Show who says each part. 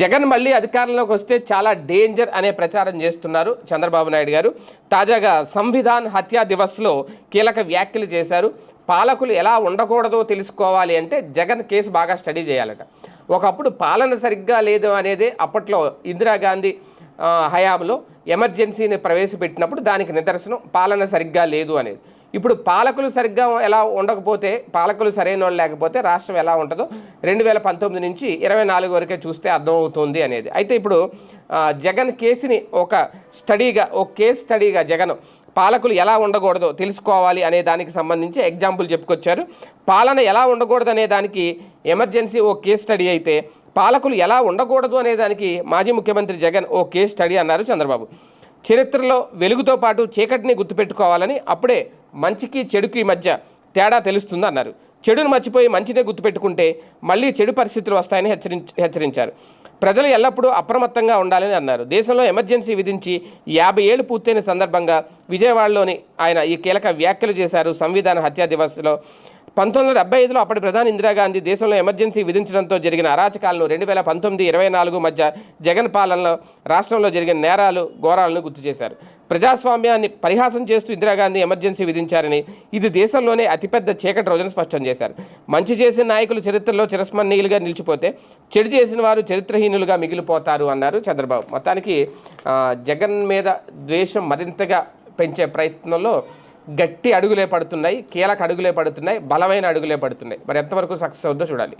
Speaker 1: జగన్ మళ్ళీ అధికారంలోకి వస్తే చాలా డేంజర్ అనే ప్రచారం చేస్తున్నారు చంద్రబాబు నాయుడు గారు. తాజాగా సంవిధాన్ హత్యా దివస్లో కీలక వ్యాఖ్యలు చేశారు. పాలకులు ఎలా ఉండకూడదో తెలుసుకోవాలి అంటే జగన్ కేసు బాగా స్టడీ చేయాలట. ఒకప్పుడు పాలన సరిగ్గా లేదు అనేది అప్పట్లో ఇందిరాగాంధీ హయాంలో ఎమర్జెన్సీని ప్రవేశపెట్టినప్పుడు దానికి నిదర్శనం పాలన సరిగ్గా లేదు అనేది. ఇప్పుడు పాలకులు సరిగ్గా ఎలా ఉండకపోతే పాలకులు సరైన వాళ్ళు లేకపోతే రాష్ట్రం ఎలా ఉంటుందో రెండు వేల పంతొమ్మిది నుంచి ఇరవై నాలుగు వరకే చూస్తే అర్థమవుతుంది అనేది. అయితే ఇప్పుడు జగన్ కేసుని ఒక స్టడీగా ఒక కేస్ స్టడీగా జగన్ పాలకులు ఎలా ఉండకూడదో తెలుసుకోవాలి అనే దానికి సంబంధించి ఎగ్జాంపుల్ చెప్పుకొచ్చారు. పాలన ఎలా ఉండకూడదు అనే దానికి ఎమర్జెన్సీ ఓ కేస్ స్టడీ అయితే పాలకులు ఎలా ఉండకూడదు అనే దానికి మాజీ ముఖ్యమంత్రి జగన్ ఓ కేస్ స్టడీ అన్నారు చంద్రబాబు. చరిత్రలో వెలుగుతో పాటు చీకటిని గుర్తుపెట్టుకోవాలని అప్పుడే మంచికి చెడుకి మధ్య తేడా తెలుస్తుంది అన్నారు చెడును మర్చిపోయి మంచినే గుర్తుపెట్టుకుంటే మళ్ళీ చెడు పరిస్థితులు వస్తాయని హెచ్చరించి హెచ్చరించారు. ప్రజలు ఎల్లప్పుడూ అప్రమత్తంగా ఉండాలని అన్నారు. దేశంలో ఎమర్జెన్సీ విధించి యాభై ఏళ్ళు పూర్తయిన సందర్భంగా విజయవాడలోని ఆయన ఈ కీలక వ్యాఖ్యలు చేశారు. సంవిధాన హత్యా దివస్లో పంతొమ్మిది వందల డెబ్బై ఐదులో అప్పటి ప్రధాని ఇందిరాగాంధీ దేశంలో ఎమర్జెన్సీ విధించడంతో జరిగిన అరాచకాలను రెండు వేల పంతొమ్మిది ఇరవై నాలుగు మధ్య జగన్ పాలనలో రాష్ట్రంలో జరిగిన నేరాలు ఘోరాలను గుర్తు చేశారు. ప్రజాస్వామ్యాన్ని పరిహాసం చేస్తూ ఇందిరాగాంధీ ఎమర్జెన్సీ విధించారని ఇది దేశంలోనే అతిపెద్ద చీకటి రోజున స్పష్టం చేశారు. మంచి చేసిన నాయకులు చరిత్రలో చిరస్మరణీయులుగా నిలిచిపోతే చెడు చేసిన వారు చరిత్రహీనులుగా మిగిలిపోతారు అన్నారు చంద్రబాబు. మొత్తానికి జగన్ మీద ద్వేషం మరింతగా పెంచే ప్రయత్నంలో గట్టి అడుగులే పడుతున్నాయి కీలక అడుగులే పడుతున్నాయి బలమైన అడుగులే పడుతున్నాయి. మరి ఎంతవరకు సక్సెస్ అవుద్దో చూడాలి.